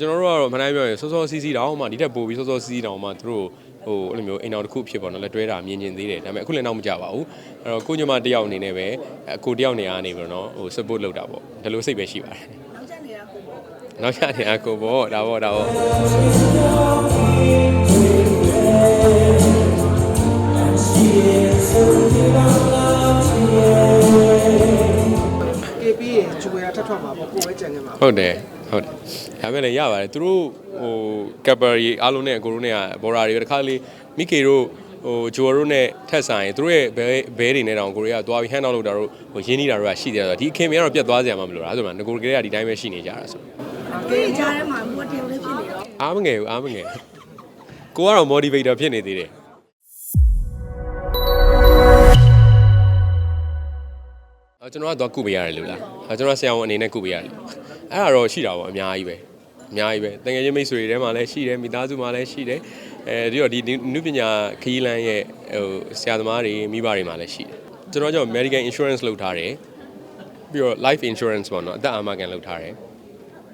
ဆိုတော့ကျွန်တော်တို့ကတော့မနိုင်ပြောရင်စောစောစီးစီးတောင်မှဒီထက်ပိုပြီးစောစောစီးစီးတောင်မှသူတို့ဟိုအဲ့လိုမျိုးအိမ်တော်တစ်ခုဖြစ်ပေါ်တော့လက်တွဲတာမြင်ကျင်သေးတယ်ဒါပေမဲ့အခုလည်းနောက်မကြပါဘူးအဲ့တော့ကိုညမတယောက်အနေနဲ့ပဲအကိုတယောက်နေရာနေပြီးတော့နော်ဟို support လုပ်တာပေါ့ဒီလိုစိတ်ပဲရှိပါတယ်နောက်ကျနေတာကိုပေါ့နောက်ချနေအကိုပေါ့ဒါပေါ့ဒါပေါ့ကေပြီးရင်ဂျူဝဲထပ်ထွက်မှာပေါ့ကိုပဲကြံနေမှာဟုတ်တယ် ဟုတ်တယ်ဒါပေမဲ့လည်းရပါတယ်သူတို့ဟိုကပ်ပရီအားလုံးနဲ့အကိုတို့နဲ့ကဘော်ရာတွေကတခါလေးမိကေတို့ဟိုဂျိုရိုနဲ့ထက်ဆိုင်သူတို့ရဲ့ဘဲဘဲတွေနဲ့တောင်ကိုရီးယားသွားပြီးဟန်အောက်လုပ်တာတို့ဟိုရင်းနှီးတာတို့ကရှိတယ်ဆိုတော့ဒီအခင်မကတော့ပြတ်သွားစရာမှမလိုတာအဲဆိုမှငကိုကလေးကဒီတိုင်းပဲရှိနေကြတာဆိုဒီကြားထဲမှာဘုရားတယောက်လေးဖြစ်နေတော့အားမငယ်ဘူးအားမငယ်ဘူးကိုကတော့ motivator ဖြစ်နေသေးတယ်အကျွန်တော်ကတော့ကုပေးရတယ်လို့လားအကျွန်တော်ဆရာဝန်အနေနဲ့ကုပေးရတယ် အဲ့ဒါတော့ရှိတာပေါ့အများကြီးပဲအများကြီးပဲတကယ်ချင်းမိတ်ဆွေတွေထဲမှာလည်းရှိတယ်မိသားစုမှာလည်းရှိတယ်အဲဒီတော့ဒီနုပညာခရီးလမ်းရဲ့ဟိုဆရာသမားတွေမိဘတွေမှာလည်းရှိတယ်ကျွန်တော်ကြောင့် American insurance လုပ်ထားတယ်ပြီးတော့ life insurance ပေါ့နော်အသက်အာမခံလုပ်ထားတယ်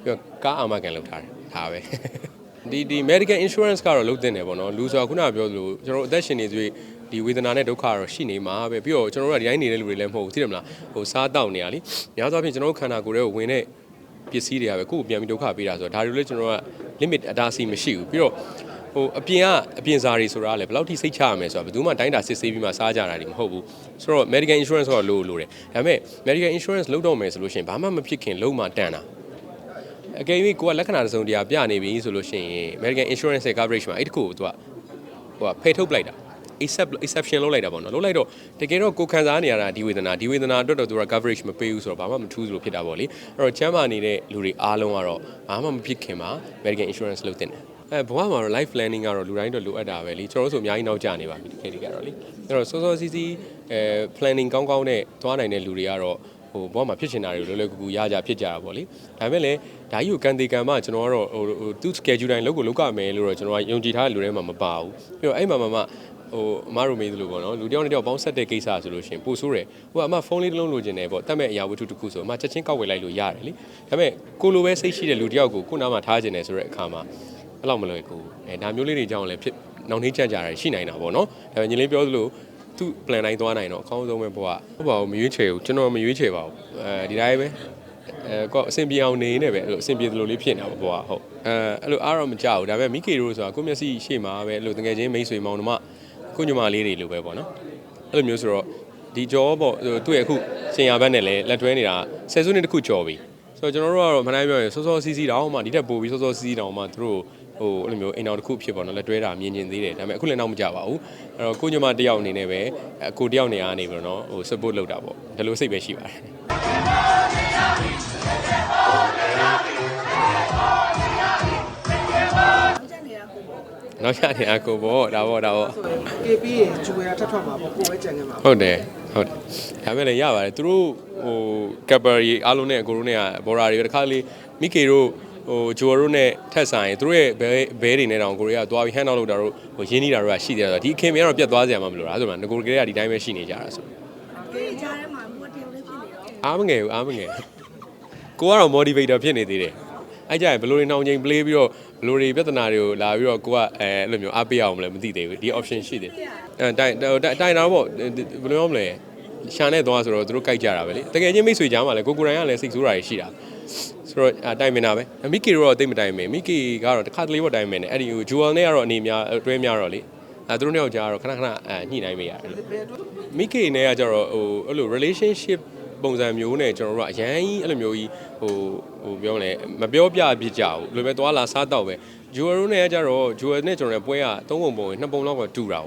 ပြီးတော့ကားအာမခံလုပ်ထားတယ်ဒါပဲဒီဒီ medical insurance ကတော့လုပ်တင်တယ်ပေါ့နော်လူဆိုတာခုနကပြောသလိုကျွန်တော်တို့အသက်ရှင်နေသေးဒီဝေဒနာနဲ့ဒုက္ခကတော့ရှိနေမှာပဲပြီးတော့ကျွန်တော်တို့ကဒီတိုင်းနေတဲ့လူတွေလည်းမဟုတ်ဘူးသိတယ်မလားဟိုစားတောက်နေရလीများသောအားဖြင့်ကျွန်တော်တို့ခန္ဓာကိုယ်ထဲကိုဝင်တဲ့ ပစ္စည်းတွေကပဲကိုယ့်ကိုပြန်ပြီးဒုက္ခပေးတာဆိုတော့ဒါတွေလည်းကျွန်တော်က limit အတားအဆီးမရှိဘူးပြီးတော့ဟိုအပြင်ကအပြင်စားတွေဆိုတာလည်းဘယ်လောက်ထိစိတ်ချရမယ်ဆိုတာဘယ်သူမှတိုင်းတာစစ်ဆေးပြီးမှစားကြတာတွေမဟုတ်ဘူးဆိုတော့ medical insurance ကလိုလိုတယ်ဒါပေမဲ့ medical insurance လုပ်တော့မယ်ဆိုလို့ရှိရင်ဘာမှမဖြစ်ခင်လုံးမှတန်တာအကယ်၍ကိုကလက္ခဏာတစ်စုံတရာပြနေပြီဆိုလို့ရှိရင် American Insurance ရဲ့ coverage မှာအဲ့တခုကိုသူကဟိုကဖယ်ထုတ်ပလိုက်တာ except exception လုပ်လိုက်တာပေါ့နော်လုပ်လိုက်တော့တကယ်တော့ကိုခံစားနေရတာဒီဝေဒနာဒီဝေဒနာအတွက်တော့သူက coverage မပေးဘူးဆိုတော့ဘာမှမထူးသလိုဖြစ်တာပေါ့လေအဲ့တော့ချမ်းသာနေတဲ့လူတွေအားလုံးကတော့ဘာမှမဖြစ်ခင်မှာ American Insurance လုပ်တင်တယ်အဲဘဝမှာတော့ life planning ကတော့လူတိုင်းတော့လိုအပ်တာပဲလေကျွန်တော်တို့ဆိုအများကြီးနောက်ကျနေပါပြီဒီခေတ်တွေကတော့လေအဲ့တော့စောစောစီးစီးအဲ planning ကောင်းကောင်းနဲ့သွားနိုင်တဲ့လူတွေကတော့ဟိုဘောမှာဖြစ်ချင်တာတွေကိုလွယ်လွယ်ကူကူရကြဖြစ်ကြတာပေါ့လေဒါပေမဲ့လည်းဒါကြီးကိုကန်တေကန်မှကျွန်တော်ကတော့ဟိုဟိုသူ့ schedule တိုင်းလောက်ကိုလောက်ကမယ်လို့တော့ကျွန်တော်ကယုံကြည်ထားတဲ့လူတွေမှာမပါဘူးပြီးတော့အဲ့မှာမှမှ ဟိုအမတို့မေးသလိုပေါ့နော်လူတယောက်နဲ့တယောက်ပေါင်းဆက်တဲ့ကိစ္စဆိုလို့ရှိရင်ပို့ဆိုးတယ်ဟိုကအမဖုန်းလေးတစ်လုံးလိုချင်တယ်ပေါ့တတ်မဲ့အရာဝတ္ထုတစ်ခုဆိုအမချက်ချင်းကောက်ဝယ်လိုက်လို့ရတယ်လေဒါပေမဲ့ကိုလိုပဲစိတ်ရှိတဲ့လူတယောက်ကိုကိုနားမှာထားချင်တယ်ဆိုတဲ့အခါမှာအဲ့လောက်မလွယ်ကူအဲဒါမျိုးလေးတွေကြောင့်လည်းဖြစ်နောက်နှင်းကြကြတာရှိနိုင်တာပေါ့နော်ဒါပေမဲ့ညီလေးပြောသလိုသူ plan တိုင်းသွားနိုင်တော့အကောင်းဆုံးပဲဘွားဟုတ်ပါဘူးမရွေးချယ်ဘူးကျွန်တော်မရွေးချယ်ပါဘူးအဲဒီတိုင်းပဲအဲကောအဆင်ပြေအောင်နေနေပဲအဲ့လိုအဆင်ပြေသလိုလေးဖြစ်နေတာပေါ့ဘွားဟုတ်အဲအဲ့လိုအားတော့မကြောက်ဘူးဒါပေမဲ့မိကေတို့ဆိုတာကိုမျက်စိရှေ့မှာပဲအဲ့လိုတကယ်ချင်းမိတ်ဆွေမောင်နှမ ကိုညမလေးတွေလိုပဲပေါ့နော်အဲ့လိုမျိုးဆိုတော့ဒီကြောပေါ့သူ့ရဲ့အခုစင်ရဘက်နဲ့လည်းလက်တွဲနေတာဆယ်စုနှစ်တစ်ခုကြော်ပြီဆိုတော့ကျွန်တော်တို့ကတော့မနိုင်ပြောရင်စောစောစီးစီးတောင်မှဒီထက်ပိုပြီးစောစောစီးစီးတောင်မှသူတို့ဟိုအဲ့လိုမျိုးအိမ်တော်တစ်ခုဖြစ်ပေါ်တော့လက်တွဲတာမြင်ကျင်သေးတယ်ဒါပေမဲ့အခုလည်းနောက်မကြပါဘူးအဲ့တော့ကိုညမတယောက်အနေနဲ့ပဲအကိုတယောက်နေရာနေပြီးတော့နော်ဟို support လုပ်တာပေါ့ဒီလိုစိတ်ပဲရှိပါတယ် နောက်ချနေအကိုပေါ့ဒါပေါ့ဒါပေါ့ဆိုရင်ကေပြီးရင်ဂျူဝဲထပ်ထွက်မှာပေါ့ကိုပဲကြံနေမှာဟုတ်တယ်ဟုတ်တယ်ဒါပေမဲ့လည်းရပါတယ်သူတို့ဟိုကပ်ပရီအားလုံးနဲ့အကိုတို့နဲ့ကဘော်ရာတွေကတခါလေးမိကေတို့ဟိုဂျိုရိုနဲ့ထက်ဆိုင်သူတို့ရဲ့ဘဲဘဲတွေနဲ့တောင်ကိုရီးယားသွားပြီးဟန်အောက်လုပ်တာတို့ဟိုရင်းနှီးတာတို့ကရှိတယ်ဆိုတော့ဒီအခင်မကတော့ပြတ်သွားစရာမှမလိုတာအဲဆိုမှငကိုကလေးကဒီတိုင်းပဲရှိနေကြတာဆိုဒီကြားထဲမှာဘုရားတယောက်လေးဖြစ်နေတော့အားမငယ်ဘူးအားမငယ်ဘူးကိုကတော့ motivator ဖြစ်နေသေးတယ်အဲ့ကြရင်ဘယ်လိုတွေနှောင်ချိန် play ပြီးတော့ဘယ် လိုတွေပြဿနာတွေကိုလာပြီးတော့ကိုကအဲအဲ့လိုမျိုးအားပေးအောင်မလဲမသိသေးဘူးဒီ option ရှိတယ်အဲတိုင်တိုင်တာပေါ့ဘယ်လိုပြောမလဲရှာနေသွားဆိုတော့သူတို့ကြိုက်ကြတာပဲလေတကယ်ချင်းမိတ်ဆွေကြားမှာလဲကိုကိုရိုင်းကလည်းစိတ်ဆိုးတာရှိတာဆိုတော့အတိုင်မင်တာပဲမိကီတော့တိတ်မတိုင်မင်မိကီကတော့တစ်ခါတလေပေါ့တိုင်မင်တယ်အဲ့ဒီဟိုဂျူဝယ်နဲ့ကတော့အနေများတွဲများတော့လေအဲသူတို့နှစ်ယောက်ကြားတော့ခဏခဏအဲညှိနှိုင်းမိရတယ်လို့ဘယ်အတွက်မိကေနဲ့ကကြတော့ဟိုအဲ့လို relationship ပုံစံမျိုးနဲ့ကျွန်တော်တို့ကအရန်ကြီးအဲ့လိုမျိုးကြီးဟိုဟိုပြောမလဲမပြောပြပြကြဘူးလိုပဲသွားလာစားတော့ပဲဂျူဝယ်ရိုနဲ့ကကြတော့ဂျူဝယ်နဲ့ကျွန်တော်တို့ပွဲကသုံးပုံပုံနှစ်ပုံလောက်ကတူတာ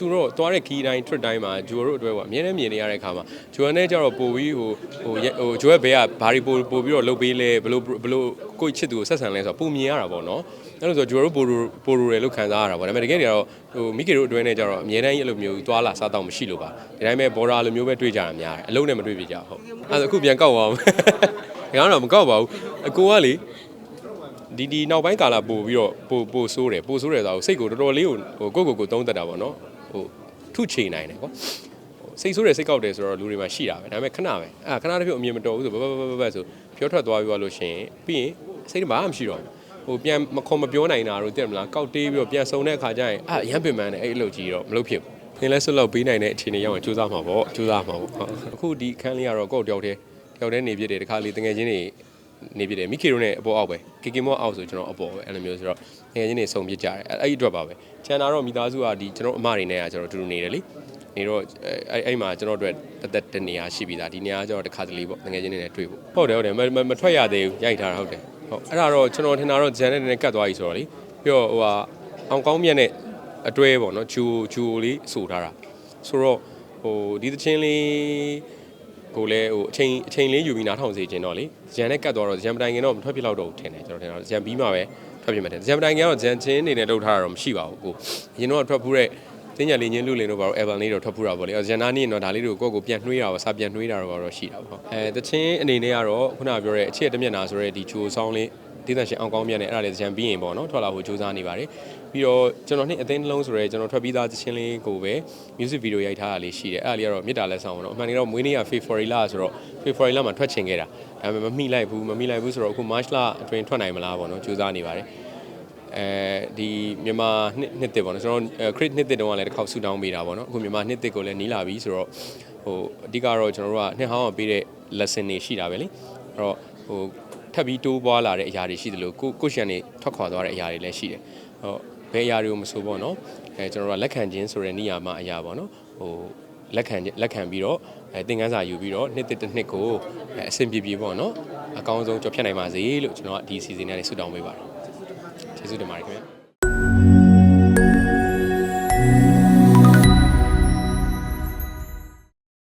သူတို့သွားတဲ့ခီးတိုင်း trip တိုင်းမှာဂျူရိုအတွက်ပေါ့အမြဲတမ်းမြင်နေရတဲ့အခါမှာဂျူရနဲ့ကြတော့ပို့ပြီးဟိုဟိုဟိုဂျူရဘဲကဘာတွေပို့ပို့ပြီးတော့လုပ်ပေးလဲဘလို့ဘလို့ကိုယ့်ချစ်သူကိုဆက်ဆံလဲဆိုတော့ပုံမြင်ရတာပေါ့နော်အဲ့လိုဆိုဂျူရိုပိုရိုပိုရိုရလို့ခံစားရတာပေါ့ဒါပေမဲ့တကယ်တည်းကတော့ဟိုမိကေတို့အတွင်းနဲ့ကြတော့အမြဲတမ်းအဲ့လိုမျိုးသွားလာစားတော့မရှိလို့ပါဒီတိုင်းပဲဘော်ဒါလိုမျိုးပဲတွေ့ကြတာများတယ်အလုံးနဲ့မတွေ့ပြကြဟုတ်အဲ့ဒါအခုပြန်ကောက်ပါအောင်ငါတော့မကောက်ပါဘူးအကိုကလေဒီဒီနောက်ပိုင်းကာလပို့ပြီးတော့ပို့ပို့ဆိုးတယ်ပို့ဆိုးတယ်ဆိုတော့စိတ်ကိုတော်တော်လေးကိုဟိုကိုယ့်ကိုယ်ကိုသုံးသက်တာပေါ့နော်ဟို ထုချေနိုင်တယ်ကွာစိတ်ဆိုးတယ်စိတ်ကောက်တယ်ဆိုတော့လူတွေမှာရှိတာပဲဒါပေမဲ့ခဏပဲအဲခဏတစ်ဖြုတ်အမြင်မတော်ဘူးဆိုဘဘဘဘဘဆိုပြောထွက်သွားပြီးသွားလို့ရှိရင်ပြီးရင်စိတ်ကဘာမှမရှိတော့ဘူးဟိုဟိုပြန်မခွန်မပြောနိုင်တာတို့သိတယ်မလားကောက်တေးပြီးတော့ပြန်စုံတဲ့အခါကျရင်အာရမ်းပင်ပန်းတယ်အဲ့အလုပ်ကြီးတော့မလုပ်ဖြစ်ဘူးခင်လဲဆွတ်လောက်ပေးနိုင်တဲ့အခြေအနေရောက်ရင်စူးစမ်းမှာပေါ့စူးစမ်းမှာပေါ့ဟုတ်အခုဒီအခန်းလေးကတော့ကိုယ့်တယောက်တည်းတယောက်တည်းနေပြစ်တယ်တခါလေတငယ်ချင်းတွေ နေပြစ်တယ်မိခေတို့နဲ့အပေါ်အောက်ပဲကေကေမောအောက်ဆိုကျွန်တော်အပေါ်ပဲအဲ့လိုမျိုးဆိုတော့ငယ်ချင်းတွေစုံပြစ်ကြတယ်အဲ့အဲ့ဒီအတွက်ပါပဲချန်တာတော့မိသားစုကဒီကျွန်တော်အမတွေနဲ့ကကျွန်တော်အတူတူနေတယ်လေနေတော့အဲ့အဲ့မှာကျွန်တော်တို့တက်တက်တနေရာရှိပြီသားဒီနေရာကကျွန်တော်တခါတလေပေါ့ငယ်ချင်းတွေနဲ့တွေ့ဖို့ဟုတ်တယ်ဟုတ်တယ်မမထွက်ရသေးဘူးရိုက်ထားတာဟုတ်တယ်ဟုတ်အဲ့ဒါတော့ကျွန်တော်ထင်တာတော့ဂျန်နဲ့နည်းနည်းကတ်သွားပြီဆိုတော့လေပြီးတော့ဟိုဟာအောင်ကောင်းမြတ်နဲ့အတွဲပေါ့နော်ဂျူဂျူလေးဆိုထားတာဆိုတော့ဟိုဒီသချင်းလေး ကိုလည်းဟိုအချိန်အချိန်လေးယူပြီးနားထောင်စေခြင်းတော့လေဂျန်နဲ့ကတ်သွားတော့ဂျန်ပတိုင်ကင်တော့မထွက်ဖြစ်တော့တော့ထင်တယ်ကျွန်တော်ထင်တာဂျန်ပြီးမှပဲထွက်ဖြစ်မှာတယ်ဂျန်ပတိုင်ကင်ကတော့ဂျန်ချင်းနေနဲ့လှုပ်ထားတာတော့မရှိပါဘူးကိုအရင်တော့ထွက်ဖူးတဲ့တင်းညာလေးချင်းလူလင်တို့ဘာလို့ evan လေးတော့ထွက်ဖူးတာပေါ့လေဂျန်နာနေတော့ဒါလေးတွေကိုကိုယ့်ကိုပြန်နှွေးတာပါစာပြန်နှွေးတာတော့တော့ရှိတာပေါ့အဲတချင်းအနေနဲ့ကတော့ခုနကပြောတဲ့အချစ်တမျက်နာဆိုတဲ့ဒီချိုဆောင်းလေး ဒေသရှင်အောင်ကောင်းမြတ်နဲ့အဲ့ဒါလေးဂျန်ပြီးရင်ပေါ့နော်ထွက်လာဖို့ကြိုးစားနေပါတယ်ပြီးတော့ကျွန်တော်နှစ်အသိနှလုံးဆိုရဲကျွန်တော်ထွက်ပြီးသားသချင်းလေးကိုပဲ music video ရိုက်ထားတာလေးရှိတယ်အဲ့ဒါလေးကတော့မေတ္တာလက်ဆောင်ပေါ့နော်အမှန်တကယ်တော့မွေးနေ့က February လဆိုတော့ February လမှာထွက်ချင်ခဲ့တာဒါပေမဲ့မမိလိုက်ဘူးမမိလိုက်ဘူးဆိုတော့အခု March လအတွင်းထွက်နိုင်မလားပေါ့နော်ကြိုးစားနေပါတယ်အဲဒီမြန်မာနှစ်နှစ်တစ်ပေါ့နော်ကျွန်တော် crit နှစ်တစ်တုန်းကလည်းတစ်ခေါက်ဆူတောင်းပေးတာပေါ့နော်အခုမြန်မာနှစ်တစ်ကိုလည်းနီးလာပြီဆိုတော့ဟိုအဓိကတော့ကျွန်တော်တို့ကနှစ်ဟောင်းကပေးတဲ့ lesson တွေရှိတာပဲလေအဲ့တော့ဟို ထပ်ပြီးတိုးပွားလာတဲ့အရာတွေရှိတယ်လို့ကိုကိုရှင်နေထွက်ခွာသွားတဲ့အရာတွေလည်းရှိတယ်ဟုတ်ဘယ်အရာတွေကိုမဆိုပေါ့နော်အဲကျွန်တော်တို့ကလက်ခံခြင်းဆိုတဲ့နေရာမှာအရာပေါ့နော်ဟိုလက်ခံလက်ခံပြီးတော့အဲသင်ခန်းစာယူပြီးတော့နှစ်တစ်တစ်နှစ်ကိုအဲအဆင်ပြေပြေပေါ့နော်အကောင်းဆုံးကြော်ဖြတ်နိုင်ပါစေလို့ကျွန်တော်ကဒီ season နဲ့ဆုတောင်းပေးပါတယ်ကျေးဇူးတင်ပါတယ်ခင်ဗျာ